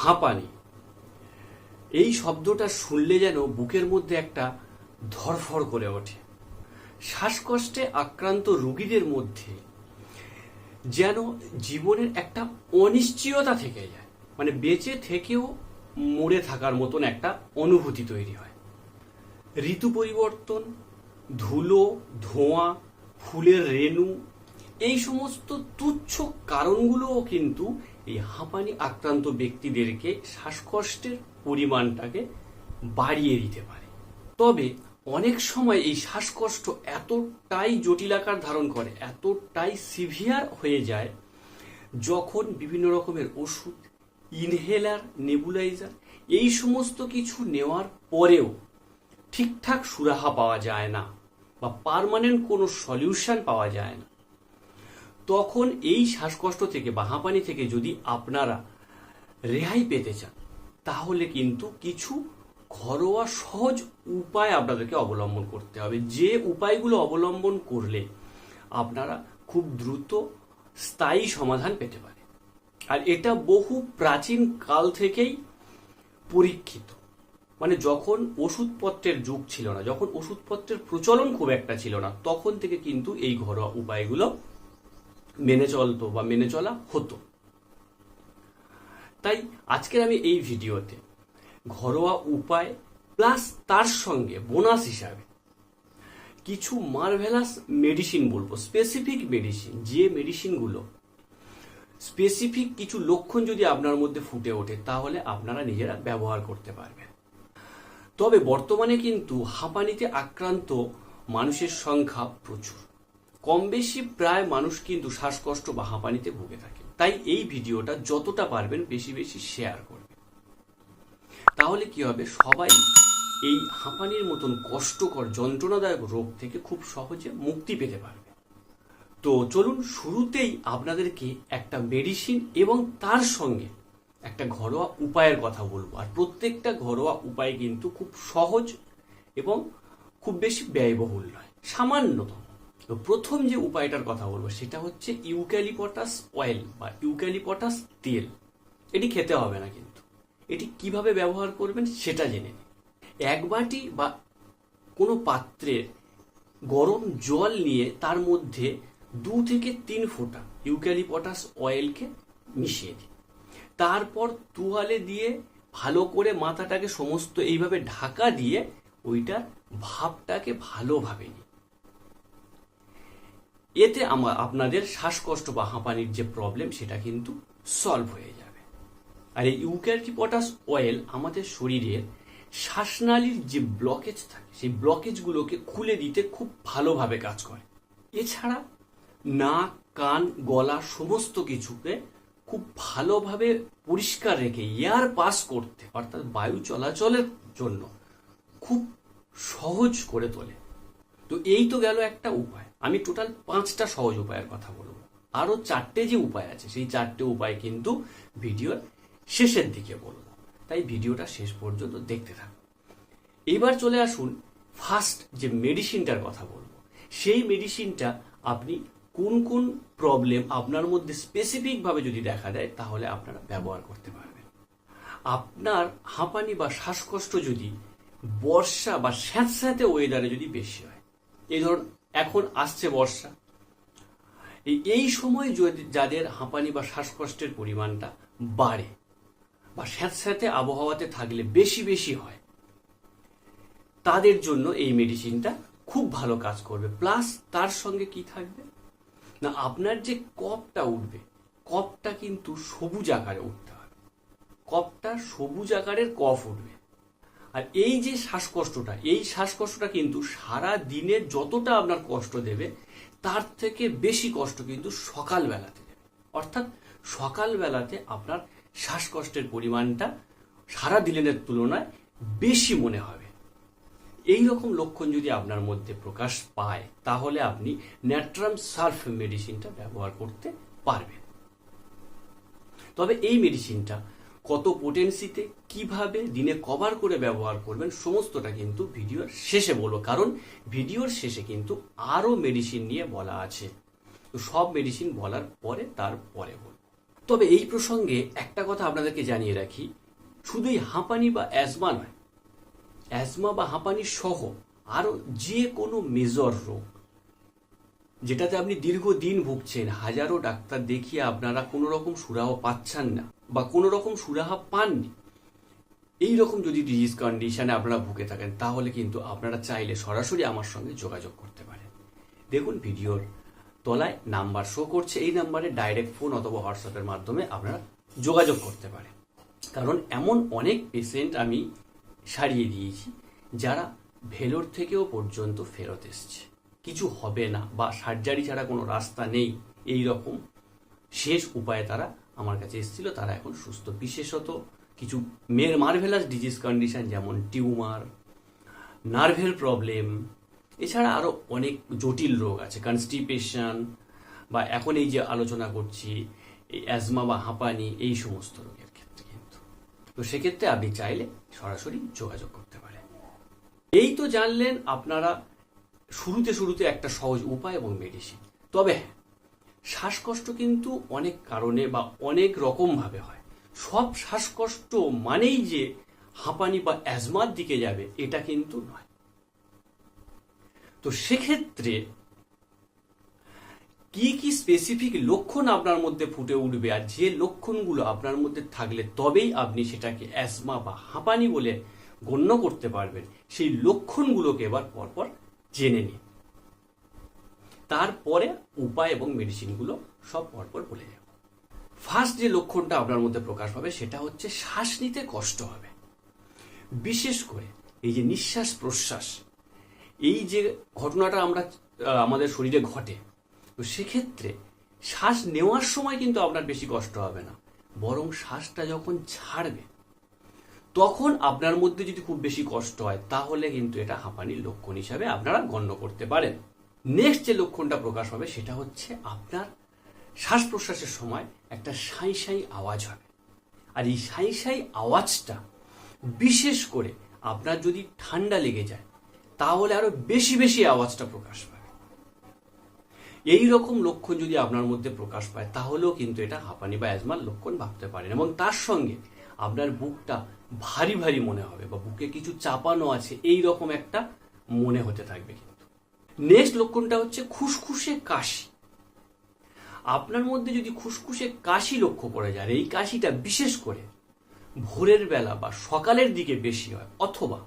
হাঁপানি। এই শব্দটা শুনলে যেন বুকের মধ্যে একটা ধরফর করে ওঠে। শ্বাসকষ্টে আক্রান্ত রুগীদের মধ্যে যেন জীবনের একটা অনিশ্চয়তা থেকে যায়। মানে বেঁচে থেকেও মরে থাকার মতন একটা অনুভূতি তৈরি হয়। ঋতু পরিবর্তন, ধুলো, ধোঁয়া, ফুলের রেণু, এই সমস্ত তুচ্ছ কারণগুলোও কিন্তু এই হাঁপানি আক্রান্ত ব্যক্তিদেরকে শ্বাসকষ্টের পরিমাণটাকে বাড়িয়ে দিতে পারে। তবে অনেক সময় এই শ্বাসকষ্ট এতটাই জটিল আকার ধারণ করে, এতটাই সিভিয়ার হয়ে যায়, যখন বিভিন্ন রকমের ওষুধ, ইনহেলার, নেবুলাইজার এই সমস্ত কিছু নেওয়ার পরেও ঠিকঠাক সুরাহা পাওয়া যায় না বা পার্মানেন্ট কোনো সলিউশন পাওয়া যায় না। তখন এই শ্বাসকষ্ট থেকে বা হাঁপানি থেকে যদি আপনারা রেহাই পেতে চান, তাহলে কিন্তু কিছু ঘরোয়া সহজ উপায় আপনাদেরকে অবলম্বন করতে হবে। যে উপায়গুলো অবলম্বন করলে আপনারা খুব দ্রুত স্থায়ী সমাধান পেতে পারে আর এটা বহু প্রাচীন কাল থেকেই পরীক্ষিত। মানে যখন ওষুধপত্রের যুগ ছিল না, যখন ওষুধপত্রের প্রচলন খুব একটা ছিল না, তখন থেকে কিন্তু এই ঘরোয়া উপায়গুলো মেনে চলতো বা মেনে চলা হতো। তাই আজকের আমি এই ভিডিওতে ঘরোয়া উপায় প্লাস তার সঙ্গে বোনাস হিসাবে কিছু মার্ভেলাস মেডিসিন বলব স্পেসিফিক মেডিসিন যে মেডিসিনগুলো স্পেসিফিক কিছু লক্ষণ যদি আপনার মধ্যে ফুটে ওঠে, তাহলে আপনারা নিজেরা ব্যবহার করতে পারবেন। তবে বর্তমানে কিন্তু হাঁপানিতে আক্রান্ত মানুষের সংখ্যা প্রচুর। কম বেশি প্রায় মানুষ কিন্তু শ্বাসকষ্ট বা হাঁপানিতে ভুগে থাকে। তাই এই ভিডিওটা যতটা পারবেন বেশি বেশি শেয়ার করবেন। তাহলে কি হবে? সবাই এই হাঁপানির মতন কষ্টকর, যন্ত্রণাদায়ক রোগ থেকে খুব সহজে মুক্তি পেতে পারবে। তো চলুন শুরুতেই আপনাদেরকে একটা মেডিসিন এবং তার সঙ্গে একটা ঘরোয়া উপায়ের কথা বলব। আর প্রত্যেকটা ঘরোয়া উপায় কিন্তু খুব সহজ এবং খুব বেশি ব্যয়বহুল নয়, সামান্যতম। তো প্রথম যে উপায়টার কথা বলব, সেটা হচ্ছে ইউক্যালিপটাস অয়েল বা ইউক্যালিপটাস তেল। এটি খেতে হবে না কিন্তু। এটি কীভাবে ব্যবহার করবেন সেটা জেনে নিন। এক বাটি বা কোনো পাত্রে গরম জল নিয়ে তার মধ্যে দু থেকে তিন ফোঁটা ইউক্যালিপটাস অয়েলকে মিশিয়ে দিন। তারপর তুয়ালে দিয়ে ভালো করে মাথাটাকে সমস্ত এইভাবে ঢাকা দিয়ে ওইটার ভাবটাকে ভালোভাবে নিন। এতে আমার আপনাদের শ্বাসকষ্ট বা হাঁপানির যে প্রবলেম সেটা কিন্তু সলভ হয়ে যাবে। আর এই ইউক্যালিপটাস অয়েল আমাদের শরীরের শ্বাসনালীর যে ব্লকেজ থাকে, সেই ব্লকেজগুলোকে খুলে দিতে খুব ভালোভাবে কাজ করে। এছাড়া নাক, কান, গলা সমস্ত কিছুকে খুব ভালোভাবে পরিষ্কার রেখে এয়ার পাস করতে, অর্থাৎ বায়ু চলাচলের জন্য খুব সহজ করে তোলে। তো এই তো গেল একটা উপায়। আমি টোটাল পাঁচটা সহজ উপায়ের কথা বলব। আরও চারটে যে উপায় আছে, সেই চারটে উপায় কিন্তু ভিডিওর শেষের দিকে বলব। তাই ভিডিওটা শেষ পর্যন্ত দেখতে থাকুন। এবার চলে আসুন ফার্স্ট যে মেডিসিনটার কথা বলব। সেই মেডিসিনটা আপনি কোন কোন প্রবলেম আপনার মধ্যে স্পেসিফিকভাবে যদি দেখা দেয়, তাহলে আপনারা ব্যবহার করতে পারবেন। আপনার হাঁপানি বা শ্বাসকষ্ট যদি বর্ষা বা স্যাঁতস্যাঁতে ওয়েদারে যদি বেশি হয়, এই ধরুন এখন আসছে বর্ষা। এই- সময় যদি যাদের হাঁপানি বা শ্বাসকষ্টের পরিমাণটা বাড়ে বা স্যাঁতস্যাঁতে আবহাওয়াতে থাকলে বেশি বেশি হয়, তাদের জন্য এই মেডিসিনটা খুব ভালো কাজ করবে। প্লাস তার সঙ্গে কি থাকবে? না, আপনার যে কপটা উঠবে, কপটা কিন্তু সবুজ আকারে উঠতে হবে। কপটা সবুজ আকারের কফ উঠবে। আর এই যে শ্বাসকষ্টটা, এই শ্বাসকষ্টটা কিন্তু সারা দিনে যতটা আপনার কষ্ট দেবে, তার থেকে বেশি কষ্ট কিন্তু সকালবেলাতে দেবে। অর্থাৎ সকালবেলাতে আপনার শ্বাসকষ্টের পরিমাণটা সারা দিনের তুলনায় বেশি মনে হবে। এই রকম লক্ষণ যদি আপনার মধ্যে প্রকাশ পায়, তাহলে আপনি ন্যাট্রাম সার্ফ মেডিসিনটা ব্যবহার করতে পারবেন। তবে এই মেডিসিনটা কত পোটেন্সিতে কীভাবে দিনে কভার করে ব্যবহার করবেন, সমস্তটা কিন্তু ভিডিওর শেষে বলব। কারণ ভিডিওর শেষে কিন্তু আরও মেডিসিন নিয়ে বলা আছে। তো সব মেডিসিন বলার পরে, তারপরে বলব। তবে এই প্রসঙ্গে একটা কথা আপনাদেরকে জানিয়ে রাখি। শুধুই হাঁপানি বা অ্যাজমা নয় অ্যাজমা বা হাঁপানি সহ আরও যে কোনো মেজর রোগ যেটাতে আপনি দীর্ঘদিন ভুগছেন, হাজারো ডাক্তার দেখিয়ে আপনারা কোনো রকম সুরাহা পাচ্ছেন না বা কোনো রকম সুরাহা পাননি। এই রকম যদি ডিজিজ কন্ডিশনে আপনারা ভুগে থাকেন, তাহলে কিন্তু আপনারা চাইলে সরাসরি আমার সঙ্গে যোগাযোগ করতে পারেন। দেখুন ভিডিওর তলায় নাম্বার শো করছে, এই নাম্বারে ডাইরেক্ট ফোন অথবা হোয়াটসঅ্যাপের মাধ্যমে আপনারা যোগাযোগ করতে পারেন। কারণ এমন অনেক পেশেন্ট আমি সারিয়ে দিয়েছি, যারা ভেলোর থেকেও পর্যন্ত ফেরত এসছে। কিছু হবে না বা সার্জারি ছাড়া কোনো রাস্তা নেই এই রকম শেষ উপায়ে তারা আমার কাছে এসেছিল। তারা এখন সুস্থ। বিশেষত কিছু মেয়ের মার্ভেলাস ডিজিজ কন্ডিশন যেমন টিউমার, নার্ভের প্রবলেম এছাড়া আরও অনেক জটিল রোগ আছে কনস্টিপেশন বা এখন এই যে আলোচনা করছি, এই অ্যাজমা বা হাঁপানি, এই সমস্ত রোগের ক্ষেত্রে কিন্তু। তো সেক্ষেত্রে আপনি চাইলে সরাসরি যোগাযোগ করতে পারেন। এই তো জানলেন, আপনারা শুরুতে শুরুতে একটা সহজ উপায় এবং মেডিসিন তবে হ্যাঁ, শ্বাসকষ্ট কিন্তু অনেক কারণে বা অনেক রকমভাবে হয়। সব শ্বাসকষ্ট মানেই যে হাঁপানি বা অ্যাজমার দিকে যাবে এটা কিন্তু নয়। তো সেক্ষেত্রে কি কি স্পেসিফিক লক্ষণ আপনার মধ্যে ফুটে উঠবে আর যে লক্ষণগুলো আপনার মধ্যে থাকলে তবেই আপনি সেটাকে অ্যাজমা বা হাঁপানি বলে গণ্য করতে পারবেন সেই লক্ষণগুলোকে এবার পরপর জেনে নিন। তারপরে উপায় এবং মেডিসিনগুলো সব পরপর বলে যাব ফার্স্ট যে লক্ষণটা আপনার মধ্যে প্রকাশ পাবে সেটা হচ্ছে শ্বাস নিতে কষ্ট হবে। বিশেষ করে এই যে নিঃশ্বাস প্রশ্বাস, এই যে ঘটনাটা আমরা আমাদের শরীরে ঘটে, তো সেক্ষেত্রে শ্বাস নেওয়ার সময় কিন্তু আপনার বেশি কষ্ট হবে না। বরং শ্বাসটা যখন ছাড়বে তখন আপনার মধ্যে যদি খুব বেশি কষ্ট হয়, তাহলে কিন্তু এটা হাঁপানির লক্ষণ হিসাবে আপনারা গণ্য করতে পারেন। নেক্সট যে লক্ষণটা প্রকাশ হবে, সেটা হচ্ছে আপনার শ্বাস প্রশ্বাসের সময় একটা সাই সাই আওয়াজ হবে আর এই সাই সাই আওয়াজটা বিশেষ করে আপনার যদি ঠান্ডা লেগে যায়, তাহলে আরও বেশি বেশি আওয়াজটা প্রকাশ পায়। এই রকম লক্ষণ যদি আপনার মধ্যে প্রকাশ পায়, তাহলেও কিন্তু এটা হাঁপানি বা অ্যাজমার লক্ষণ ভাবতে পারেন। এবং তার সঙ্গে আপনার বুকটা ভারী ভারী মনে হবে বা বুকে কিছু চাপানো আছে, এই রকম একটা মনে হতে থাকবে কিন্তু। নেক্সট লক্ষণটা হচ্ছে খুসখুসে কাশি। আপনার মধ্যে যদি খুসখুসে কাশি লক্ষ্য করা যায়, এই কাশিটা বিশেষ করে ভোরের বেলা বা সকালের দিকে বেশি হয়, অথবা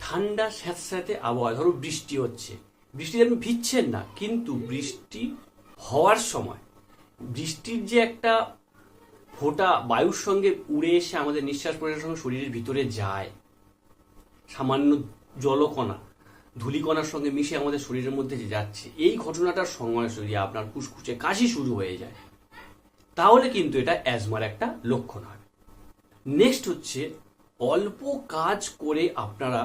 ঠান্ডা স্যাঁতস্যাঁতে আবহাওয়া, ধরো বৃষ্টি হচ্ছে। বৃষ্টিতে আপনি ভিজছেন না, কিন্তু বৃষ্টি হওয়ার সময়, বৃষ্টির যে একটা ফোঁটা বায়ুর সঙ্গে উড়ে এসে আমাদের নিঃশ্বাস প্রশ্বাসের সঙ্গে শরীরের ভিতরে যায়। সামান্য জলকণা, ধূলিকণার সঙ্গে মিশে আমাদের শরীরের মধ্যে যে যাচ্ছে। এই ঘটনাটার সময় যদি আপনার কুসকুচে কাশি শুরু হয়ে যায়, তাহলে কিন্তু এটা অ্যাজমার একটা লক্ষণ হবে নেক্সট হচ্ছে, অল্প কাজ করে আপনারা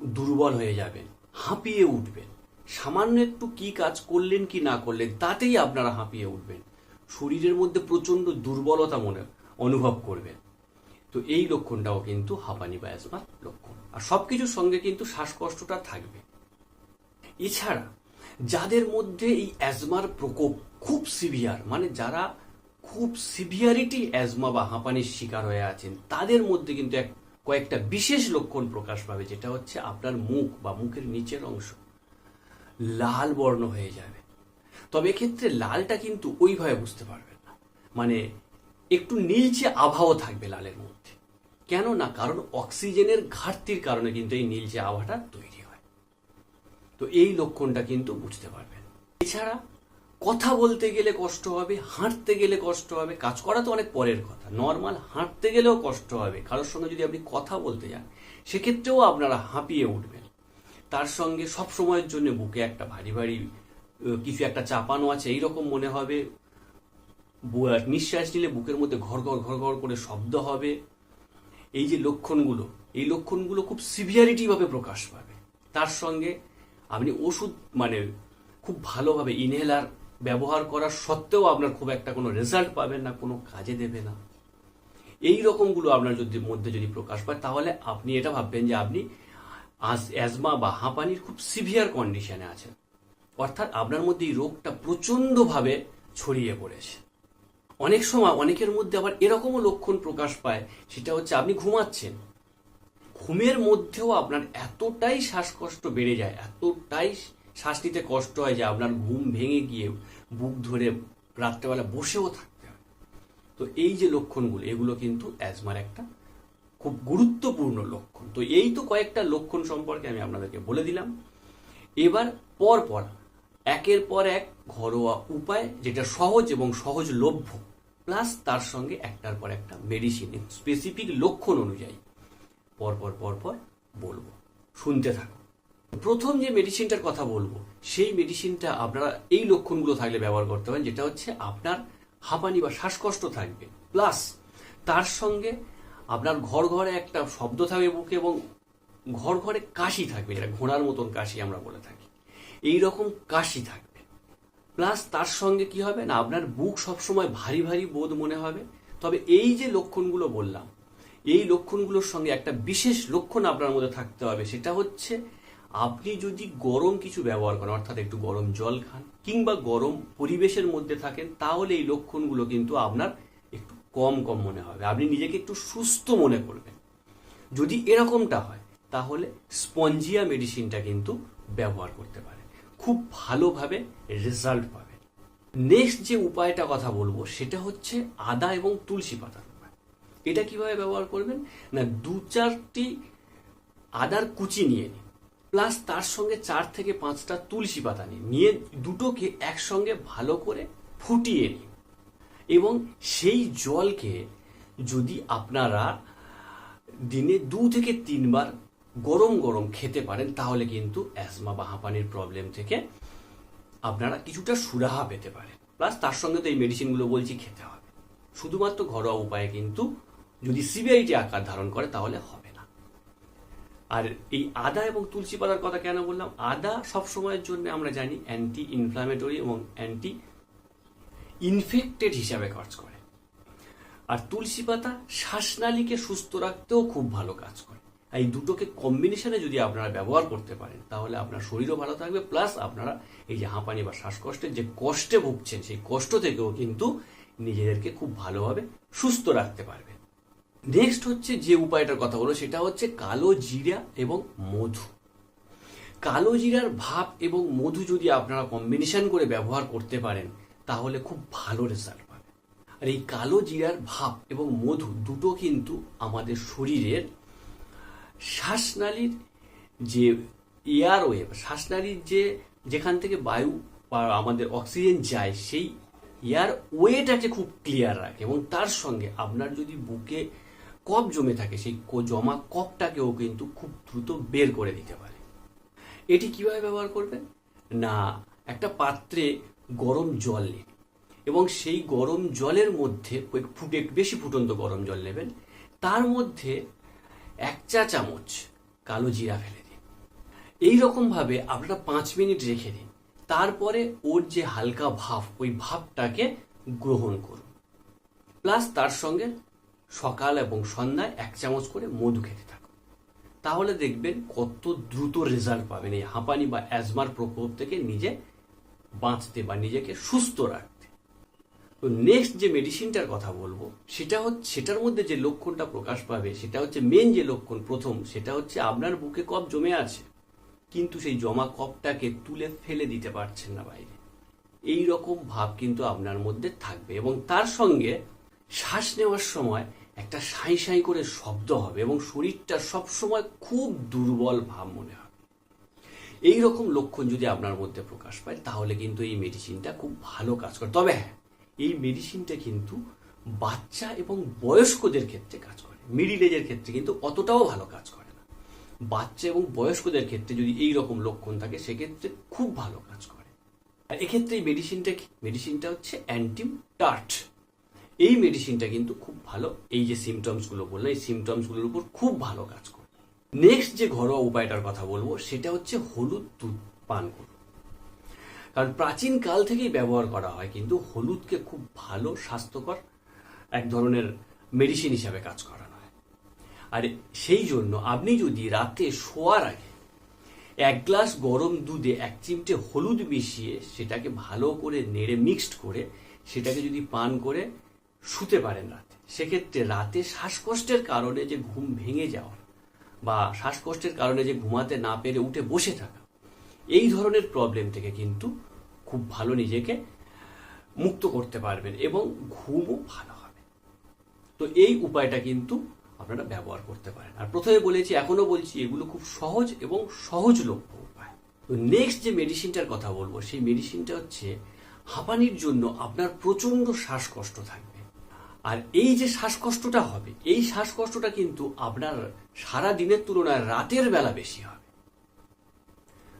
দুর্বল হয়ে যাবেন, হাঁপিয়ে উঠবেন। সামান্য একটু কি কাজ করলেন কি না করলেন, তাতেই আপনারা হাঁপিয়ে উঠবেন। শরীরের মধ্যে প্রচণ্ড দুর্বলতা মনে অনুভব করবেন তো এই লক্ষণটাও কিন্তু হাঁপানি বা অ্যাজমার লক্ষণ। আর সব কিছুর সঙ্গে কিন্তু শ্বাসকষ্টটা থাকবে। এছাড়া যাদের মধ্যে এই অ্যাজমার প্রকোপ খুব সিভিয়ার মানে যারা খুব সিভিয়ারিটি অ্যাজমা বা হাঁপানির শিকার হয়ে আছেন, তাদের মধ্যে কিন্তু এক কয়েকটা বিশেষ লক্ষণ প্রকাশ পাবে, যেটা হচ্ছে আপনার মুখ বা মুখের নিচের অংশ লাল বর্ণ হয়ে যাবে। তবে এক্ষেত্রে লালটা কিন্তু ওইভাবে বুঝতে পারবেন না। মানে একটু নীলচে আভাও থাকবে লালের মধ্যে। কেন না কারণ অক্সিজেনের ঘাটতির কারণে কিন্তু এই নীলচে আভাটা তৈরি হয়। তো এই লক্ষণটা কিন্তু বুঝতে পারবেন। এছাড়া কথা বলতে গেলে কষ্ট হবে, হাঁটতে গেলে কষ্ট হবে, কাজ করা তো অনেক পরের কথা। নর্মাল হাঁটতে গেলেও কষ্ট হবে। কারোর সঙ্গে যদি আপনি কথা বলতে যান, সেক্ষেত্রেও আপনারা হাঁপিয়ে উঠবেন। তার সঙ্গে সব সময়ের জন্য বুকে একটা ভারী ভারী কিছু একটা চাপানো আছে, এইরকম মনে হবে। নিঃশ্বাস নিলে বুকের মধ্যে ঘর ঘর ঘর ঘর করে শব্দ হবে। এই যে লক্ষণগুলো, এই লক্ষণগুলো খুব সিভিয়ারিটি ভাবে প্রকাশ পাবে। তার সঙ্গে আপনি ওষুধ মানে খুব ভালোভাবে ইনহেলার ব্যবহার করার সত্ত্বেও আপনার খুব একটা কোনো রেজাল্ট পাবেন না, কোনো কাজে দেবে না। এই রকমগুলো আপনার যদি, মধ্যে যদি প্রকাশ পায়, তাহলে আপনি এটা ভাববেন যে আপনি অ্যাজমা বা হাঁপানির খুব সিভিয়ার কন্ডিশনে আছেন। অর্থাৎ আপনার মধ্যে এই রোগটা প্রচণ্ডভাবে ছড়িয়ে পড়েছে। অনেক সময় অনেকের মধ্যে আবার এরকমও লক্ষণ প্রকাশ পায়, সেটা হচ্ছে আপনি ঘুমাচ্ছেন। ঘুমের মধ্যেও আপনার এতটাই শ্বাসকষ্ট বেড়ে যায়, এতটাই শ্বাস নিতে কষ্ট হয় যে আপনার ঘুম ভেঙে গিয়ে বুক ধরে রাত্রেবেলা বসেও থাকতে হয়। তো এই যে লক্ষণগুলো, এগুলো কিন্তু অ্যাজমার একটা খুব গুরুত্বপূর্ণ লক্ষণ। তো এই তো কয়েকটা লক্ষণ সম্পর্কে আমি আপনাদেরকে বলে দিলাম। এবার পর পর একের পর এক ঘরোয়া উপায় যেটা সহজ এবং সহজলভ্য প্লাস তার সঙ্গে একটার পর একটা মেডিসিন স্পেসিফিক লক্ষণ অনুযায়ী। পরপর পরপর বলব। শুনতে থাকো। প্রথম যে মেডিসিনটার কথা বলব, সেই মেডিসিনটা আপনারা এই লক্ষণগুলো থাকলে ব্যবহার করতে পারেন, যেটা হচ্ছে আপনার হাঁপানি বা শ্বাসকষ্ট থাকবে প্লাস তার সঙ্গে আপনার ঘর ঘরে একটা শব্দ থাকবে বুকে এবং ঘর ঘরে কাশি থাকবে, যেটা ঘোড়ার মতন কাশি আমরা বলে থাকি। এই রকম কাশি থাকবে। প্লাস তার সঙ্গে কি হবে না, আপনার বুক সবসময় ভারী ভারী বোধ মনে হবে। তবে এই যে লক্ষণগুলো বললাম, এই লক্ষণগুলোর সঙ্গে একটা বিশেষ লক্ষণ আপনার মধ্যে থাকতে হবে, সেটা হচ্ছে আপনি যদি গরম কিছু ব্যবহার করেন, অর্থাৎ একটু গরম জল খান, কিংবা গরম পরিবেশের মধ্যে থাকেন, তাহলে এই লক্ষণগুলো কিন্তু আপনার একটু কম কম মনে হবে। আপনি নিজেকে একটু সুস্থ মনে করবেন। যদি এরকমটা হয়, তাহলে স্পঞ্জিয়া মেডিসিনটা কিন্তু ব্যবহার করতে পারে খুব ভালোভাবে রেজাল্ট পাবে। নেক্সট যে উপায়টা কথা বলব, সেটা হচ্ছে আদা এবং তুলসী পাতার উপায়। এটা কীভাবে ব্যবহার করবেন? না, দু চারটি আদার কুচি নিয়ে নিন প্লাস তার সঙ্গে চার থেকে পাঁচটা তুলসী পাতা নিন। নিয়ে দুটোকে একসঙ্গে ভালো করে ফুটিয়ে নিন। এবং সেই জলকে যদি আপনারা দিনে দু থেকে তিনবার গরম গরম খেতে পারেন, তাহলে কিন্তু অ্যাজমা বা হাঁপানির প্রবলেম থেকে আপনারা কিছুটা সুরাহা পেতে পারেন। প্লাস তার সঙ্গে তো এই মেডিসিনগুলো বলছি খেতে হবে। শুধুমাত্র ঘরোয়া উপায়ে কিন্তু যদি সিবিআইটি আকার ধারণ করে তাহলে হবে না। আর এই আদা এবং তুলসী পাতার কথা কেন বললাম? আদা সব সময়ের জন্য আমরা জানি অ্যান্টি ইনফ্লামেটরি এবং অ্যান্টি ইনফেক্টেড হিসাবে কাজ করে। আর তুলসী পাতা শ্বাসনালীকে সুস্থ রাখতেও খুব ভালো কাজ করে। এই দুটোকে কম্বিনেশনে যদি আপনারা ব্যবহার করতে পারেন, তাহলে আপনার শরীরও ভালো থাকবে প্লাস আপনারা এই যে হাঁপানি বা শ্বাসকষ্টের যে কষ্টে ভুগছেন, সেই কষ্ট থেকেও কিন্তু নিজেদেরকে খুব ভালোভাবে সুস্থ রাখতে পারবে নেক্সট হচ্ছে যে উপায়টার কথা বলো সেটা হচ্ছে কালো জিরা এবং মধু। কালো জিরার ভাপ এবং মধু যদি আপনারা কম্বিনেশন করে ব্যবহার করতে পারেন, তাহলে খুব ভালো রেজাল্ট পাবে আর এই কালো জিরার ভাপ এবং মধু দুটো কিন্তু আমাদের শরীরের শ্বাসনালীর যে এয়ার ওয়েভ, শ্বাসনালীর যে যেখান থেকে বায়ু বা আমাদের অক্সিজেন যায়, সেই এয়ার ওয়েটাকে খুব ক্লিয়ার রাখে এবং তার সঙ্গে আপনার যদি বুকে কফ জমে থাকে, সেই জমা কফটাকেও কিন্তু খুব দ্রুত বের করে দিতে পারে। এটি কীভাবে ব্যবহার করবেন? না, একটা পাত্রে গরম জল নিন এবং সেই গরম জলের মধ্যে ফুটে, বেশি ফুটন্ত গরম জল নেবেন। তার মধ্যে এক চা চামচ কালো জিরা ফেলে দিন। এই রকম ভাবে আপনারা পাঁচ মিনিট রেখে দিন। তারপরে ওর যে হালকা ভাব, ওই ভাবটাকে গ্রহণ করুন। প্লাস তার সঙ্গে সকাল এবং সন্ধ্যায় এক চামচ করে মধু খেতে থাকুন। তাহলে দেখবেন কত দ্রুত রেজাল্ট পাবেন। এই হাঁপানি বা অ্যাজমার প্রকোপ থেকে নিজে বাঁচতে বা নিজেকে সুস্থ রাখতে। তো নেক্সট যে মেডিসিনটার কথা বলব, সেটা হচ্ছে, সেটার মধ্যে যে লক্ষণটা প্রকাশ পাবে, সেটা হচ্ছে মেন যে লক্ষণ প্রথম, সেটা হচ্ছে আপনার বুকে কফ জমে আছে, কিন্তু সেই জমা কফটাকে তুলে ফেলে দিতে পারছেন না বাইরে। এই রকম ভাব কিন্তু আপনার মধ্যে থাকবে এবং তার সঙ্গে শ্বাস নেওয়ার সময় একটা সাঁই সাঁই করে শব্দ হবে এবং শরীরটা সবসময় খুব দুর্বল ভাব মনে হবে। এই রকম লক্ষণ যদি আপনার মধ্যে প্রকাশ পায়, তাহলে কিন্তু এই মেডিসিনটা খুব ভালো কাজ করে। তবে হ্যাঁ এই মেডিসিনটা কিন্তু বাচ্চা এবং বয়স্কদের ক্ষেত্রে কাজ করে। মিডিল এজের ক্ষেত্রে কিন্তু অতটাও ভালো কাজ করে না। বাচ্চা এবং বয়স্কদের ক্ষেত্রে যদি এই রকম লক্ষণ থাকে, সেক্ষেত্রে খুব ভালো কাজ করে। আর এক্ষেত্রে এই মেডিসিনটা কি? মেডিসিনটা হচ্ছে অ্যান্টিম টার্ট এই মেডিসিনটা কিন্তু খুব ভালো। এই যে সিমটমসগুলো বললাম, এই সিমটমসগুলোর উপর খুব ভালো কাজ করে। নেক্সট যে ঘরোয়া উপায়টার কথা বলব, সেটা হচ্ছে হলুদ দুধ পান করুন। কারণ প্রাচীন কাল থেকেই ব্যবহার করা হয়, কিন্তু হলুদকে খুব ভালো, স্বাস্থ্যকর এক ধরনের মেডিসিন হিসাবে কাজ করানো হয়। আর সেই জন্য আপনি যদি রাতে শোয়ার আগে এক গ্লাস গরম দুধে এক চিমটে হলুদ মিশিয়ে সেটাকে ভালো করে নেড়ে মিক্সড করে সেটাকে যদি পান করে শুতে পারেন রাতে, সেক্ষেত্রে রাতে শ্বাসকষ্টের কারণে যে ঘুম ভেঙে যাওয়া বা শ্বাসকষ্টের কারণে যে ঘুমাতে না পেরে উঠে বসে থাকা, এই ধরনের প্রবলেম থেকে কিন্তু খুব ভালো নিজেকে মুক্ত করতে পারবেন এবং ঘুমও ভালো হবে। তো এই উপায়টা কিন্তু আপনারা ব্যবহার করতে পারেন। আর প্রথমে বলেছি এখনও বলছি, এগুলো খুব সহজ এবং সহজলভ্য উপায়। তো নেক্সট যে মেডিসিনটার কথা বলব, সেই মেডিসিনটা হচ্ছে হাঁপানির জন্য আপনার প্রচণ্ড শ্বাসকষ্ট থাকবে। আর এই যে শ্বাসকষ্টটা হবে, এই শ্বাসকষ্টটা কিন্তু আপনার সারা দিনের তুলনায় রাতের বেলা বেশি হবে।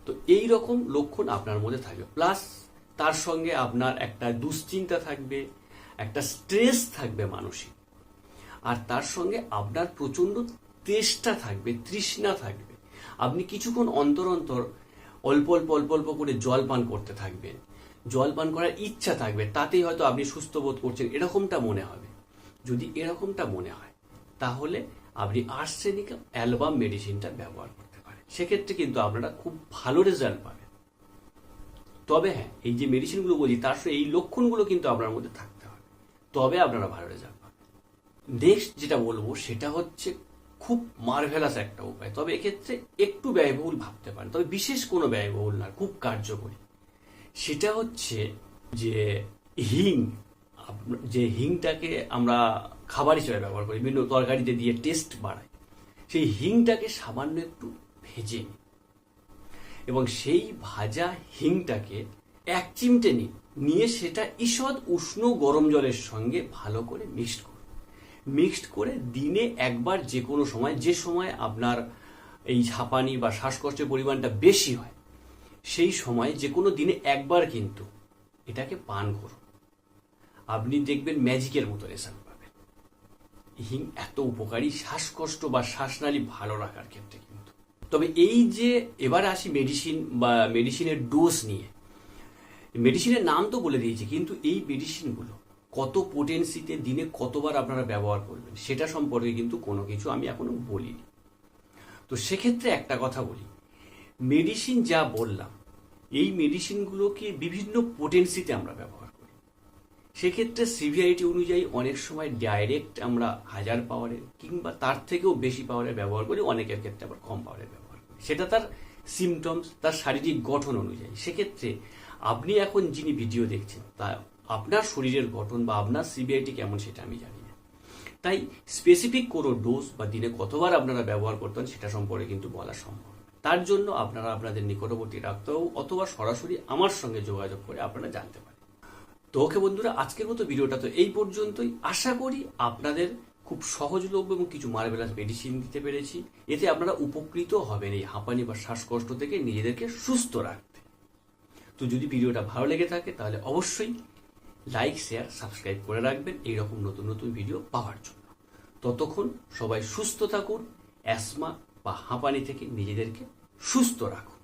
তো এই রকম লক্ষণ আপনার মধ্যে থাকবে প্লাস তার সঙ্গে আপনার একটা দুশ্চিন্তা থাকবে, একটা স্ট্রেস থাকবে মানসিক। আর তার সঙ্গে আপনার প্রচণ্ড তেষ্টা থাকবে, তৃষ্ণা থাকবে। আপনি কিছুক্ষণ অন্তর অন্তর অল্প অল্প অল্প অল্প করে জল পান করতে থাকবেন। জল পান করার ইচ্ছা থাকবে, তাতেই হয়তো আপনি সুস্থ বোধ করছেন, এরকমটা মনে হবে। যদি এরকমটা মনে হয়, তাহলে আপনি আর্সেনিক অ্যালবাম মেডিসিনটা ব্যবহার করতে পারেন সেক্ষেত্রে কিন্তু আপনারা খুব ভালো রেজাল্ট পাবেন। তবে হ্যাঁ এই যে মেডিসিনগুলো বলি, তার সঙ্গে এই লক্ষণগুলো কিন্তু আপনার মধ্যে থাকতে হবে। তবে আপনারা ভালো রেজাল্ট পাবেন। নেক্সট যেটা বলব, সেটা হচ্ছে খুব মার্ভেলাস একটা উপায়। তবে এক্ষেত্রে একটু ব্যয়বহুল ভাবতে পারেন। তবে বিশেষ কোনো ব্যয়বহুল না, খুব কার্যকরী। সেটা হচ্ছে যে হিং যে হিংটাকে আমরা খাবার হিসেবে ব্যবহার করি, বিভিন্ন তরকারিতে দিয়ে টেস্ট বাড়াই সেই হিংটাকে সামান্য একটু ভেজে নিই। এবং সেই ভাজা হিংটাকে এক চিমটে নিন নিয়ে সেটা ঈষৎ উষ্ণ গরম জলের সঙ্গে ভালো করে মিক্সড করুন মিক্সড করে দিনে একবার যে কোনো সময়, যে সময় আপনার এই ঝাপানি বা শ্বাসকষ্টের পরিমাণটা বেশি হয়, সেই সময় যে কোনো দিনে একবার কিন্তু এটাকে পান করুন। আপনি দেখবেন ম্যাজিকের মতো রেজাল্ট পাবেন। হিং এত উপকারী, শ্বাসকষ্ট বা শ্বাসনালী ভালো রাখার ক্ষেত্রে তবে এই যে এবার আসি মেডিসিন বা মেডিসিনের ডোজ নিয়ে মেডিসিনের নাম তো বলে দিয়েছি, কিন্তু এই মেডিসিনগুলো কত পোটেন্সিতে দিনে কতবার আপনারা ব্যবহার করবেন, সেটা সম্পর্কে কিন্তু কোনো কিছু আমি এখনও বলিনি। তো সেক্ষেত্রে একটা কথা বলি মেডিসিন যা বললাম, এই মেডিসিনগুলোকে বিভিন্ন পোটেন্সিতে আমরা ব্যবহার সেক্ষেত্রে সিভিআইটি অনুযায়ী অনেক সময় ডাইরেক্ট আমরা হাজার পাওয়ারের কিংবা তার থেকেও বেশি পাওয়ারের ব্যবহার করি, অনেকের ক্ষেত্রে আবার কম পাওয়ারের ব্যবহার করি। সেটা তার সিমটমস তার শারীরিক গঠন অনুযায়ী। সেক্ষেত্রে আপনি এখন যিনি ভিডিও দেখছেন, তা আপনার শরীরের গঠন বা আপনার সিবিআইটি কেমন সেটা আমি জানি না। তাই স্পেসিফিক কোনো ডোজ বা দিনে কতবার আপনারা ব্যবহার করতেন সেটা সম্পর্কে কিন্তু বলা সম্ভব। তার জন্য আপনারা আপনাদের নিকটবর্তী ডাক্তারবাবু অথবা সরাসরি আমার সঙ্গে যোগাযোগ করে আপনারা জানতে পারেন। তো ওকে বন্ধুরা, আজকের মতো ভিডিওটা তো এই পর্যন্তই। আশা করি আপনাদের খুব সহজলভ্য এবং কিছু মার্বেলাস মেডিসিন দিতে পেরেছি। এতে আপনারা উপকৃত হবেন এই হাঁপানি বা শ্বাসকষ্ট থেকে নিজেদেরকে সুস্থ রাখতে। তো যদি ভিডিওটা ভালো লেগে থাকে, তাহলে অবশ্যই লাইক শেয়ার সাবস্ক্রাইব করে রাখবেন এইরকম নতুন নতুন ভিডিও পাওয়ার জন্য। ততক্ষণ সবাই সুস্থ থাকুন অ্যাসমা বা হাঁপানি থেকে নিজেদেরকে সুস্থ রাখুন।